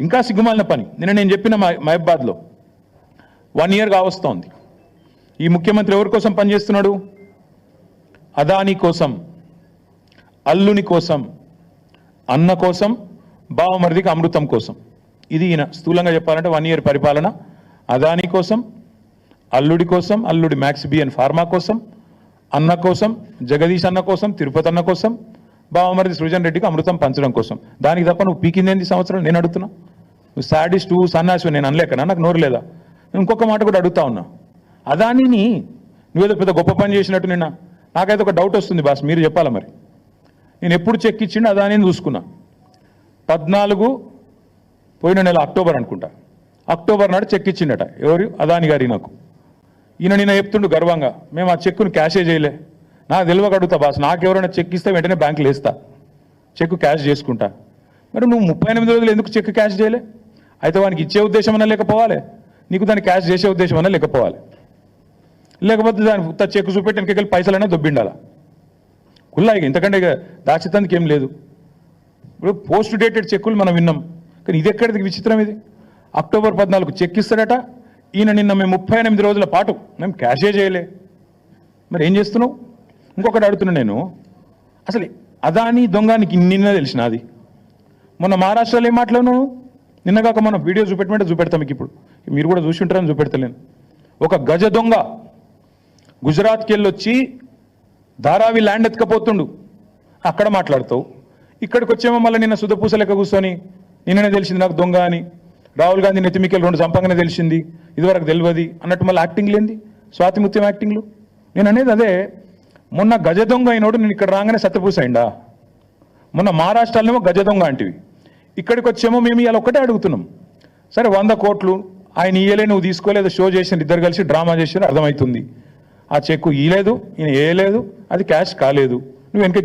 ఇంకా సిగ్గుమాలిన పని. నిన్న నేను చెప్పిన మహబాద్లో వన్ ఇయర్ కావస్తోంది ఈ ముఖ్యమంత్రి ఎవరి కోసం పనిచేస్తున్నాడు? అదాని కోసం అల్లుని కోసం అన్న కోసం బావమరిదికి అమృతం కోసం. ఇది ఈయన స్థూలంగా చెప్పాలంటే వన్ ఇయర్ పరిపాలన. అదాని కోసం అల్లుడి కోసం అల్లుడి మ్యాక్స్ బిఎన్ ఫార్మా కోసం అన్న కోసం జగదీష్ అన్న కోసం తిరుపతి అన్న కోసం బావమరిది సృజన్ రెడ్డికి అమృతం పంచడం కోసం. దానికి తప్ప నువ్వు పీకిందేంది సంవత్సరం? నేను అడుగుతున్నా. నువ్వు సాడిస్ట్ సన్నాసి నేను అనలేకనా? నాకు నోరు లేదా? నేను ఇంకొక మాట కూడా అడుగుతా ఉన్నా. అదానిని నువ్వేదో పెద్ద గొప్ప పని చేసినట్టు నిన్న నాకైతే ఒక డౌట్ వస్తుంది బాస్ మీరు చెప్పాలా మరి? నేను ఎప్పుడు చెక్ ఇచ్చిండు అదానిని చూసుకున్నా. పద్నాలుగు పోయిన నెల అక్టోబర్ అనుకుంటా. అక్టోబర్ నాడు చెక్ ఇచ్చిండట ఎవరు? అదాని గారి నాకు. ఈయన నిన్న చెప్తుండు గర్వంగా మేము ఆ చెక్కును క్యాషే చేయలే. నాకు తెలియక అడుగుతా బాస్ నాకు ఎవరైనా చెక్ ఇస్తే వెంటనే బ్యాంకులో వేస్తా చెక్ క్యాష్ చేసుకుంటా. మరి నువ్వు ముప్పై ఎనిమిది రోజులు ఎందుకు చెక్ క్యాష్ చేయలే? అయితే వానికి ఇచ్చే ఉద్దేశం అన్నా లేకపోవాలి. నీకు దాన్ని క్యాష్ చేసే ఉద్దేశం అన్నా లేకపోవాలి. లేకపోతే దాని చెక్కు చెక్ చూపెట్టి వెనకెళ్ళి పైసలైనా దొబ్బిండాలా? కుల్లాయి ఇంతకంటే ఇక దాచితందుకు ఏం లేదు. ఇప్పుడు పోస్ట్ డేటెడ్ చెక్కులు మనం విన్నాం. కానీ ఇది ఎక్కడిది? విచిత్రం ఇది. అక్టోబర్ పద్నాలుగు చెక్ ఇస్తాడట. ఈయన నిన్న మేము ముప్పై ఎనిమిది రోజుల పాటు మేము క్యాషే చేయలే. మరి ఏం చేస్తున్నావు? ఇంకొకటి అడుగుతున్నా నేను. అసలు అదాని దొంగ నీకు నిన్న తెలిసిన అది? మొన్న మహారాష్ట్రలో ఏం మాట్లాడినావు నిన్నగాక మనం వీడియో చూపెట్టమంటే చూపెడతాం మీకు ఇప్పుడు. మీరు కూడా చూసి ఉంటారని చూపెడతలేను. ఒక గజ దొంగ గుజరాత్కి వెళ్ళొచ్చి ధారావి ల్యాండ్ ఎత్తుకపోతుండు. అక్కడ మాట్లాడతావు. ఇక్కడికి వచ్చేమో మళ్ళీ నిన్న సుధపూస లెక్క కూర్చొని నిన్ననే తెలిసింది నాకు దొంగ అని. రాహుల్ గాంధీ నెత్తిమికెళ్ళి రెండు సంపంగానే తెలిసింది. ఇదివరకు తెలియదు. అన్నట్టు మళ్ళీ యాక్టింగ్ లేనిది స్వాతిముత్యం యాక్టింగ్లు? నేను అనేది అదే. మొన్న గజ దొంగ అయినోడు నేను ఇక్కడ రాగానే సత్యపూస అయిందా మొన్న మహారాష్ట్రలోనేమో గజ దొంగ అంటివి. ఇక్కడికి వచ్చేమో మేము ఇలా ఒక్కటే అడుగుతున్నాం. సరే వంద కోట్లు ఆయన ఇయ్యలే నువ్వు తీసుకోలేదు షో చేసిన ఇద్దరు కలిసి డ్రామా చేసిన అర్థమవుతుంది. ఆ చెక్కు ఇయ్యలేదు ఈయన వేయలేదు అది క్యాష్ కాలేదు. నువ్వు వెనక